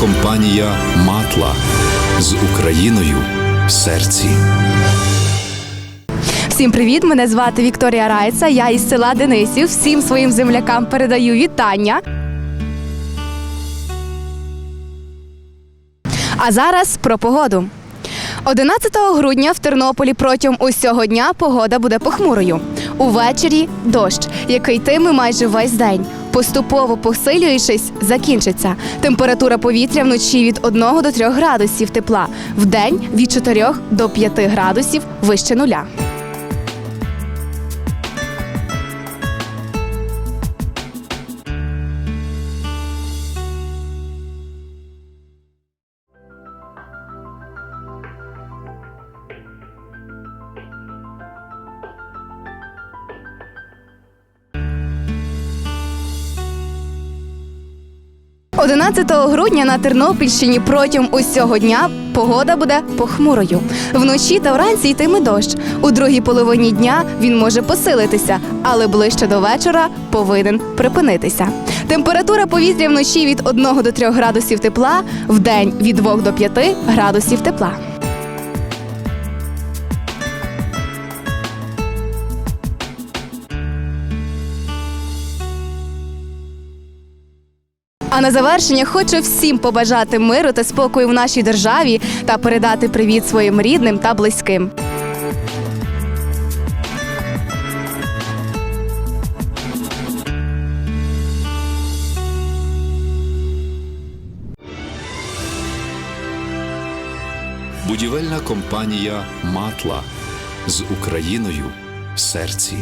компанія Матла з Україною в серці. Всім привіт! Мене звати Вікторія Райца. Я із села Денисів. Всім своїм землякам передаю вітання. А зараз про погоду. 11 грудня в Тернополі протягом усього дня погода буде похмурою. Увечері дощ, який йтиме майже весь день. Поступово посилюючись, закінчиться. Температура повітря вночі від 1 до 3 градусів тепла, вдень від 4 до 5 градусів вище нуля. – 11 грудня на Тернопільщині протягом усього дня погода буде похмурою. Вночі та вранці йтиме дощ. У другій половині дня він може посилитися, але ближче до вечора повинен припинитися. Температура повітря вночі від 1 до 3 градусів тепла, вдень від 2 до 5 градусів тепла. А на завершення хочу всім побажати миру та спокою в нашій державі та передати привіт своїм рідним та близьким. Будівельна компанія Матла з Україною в серці.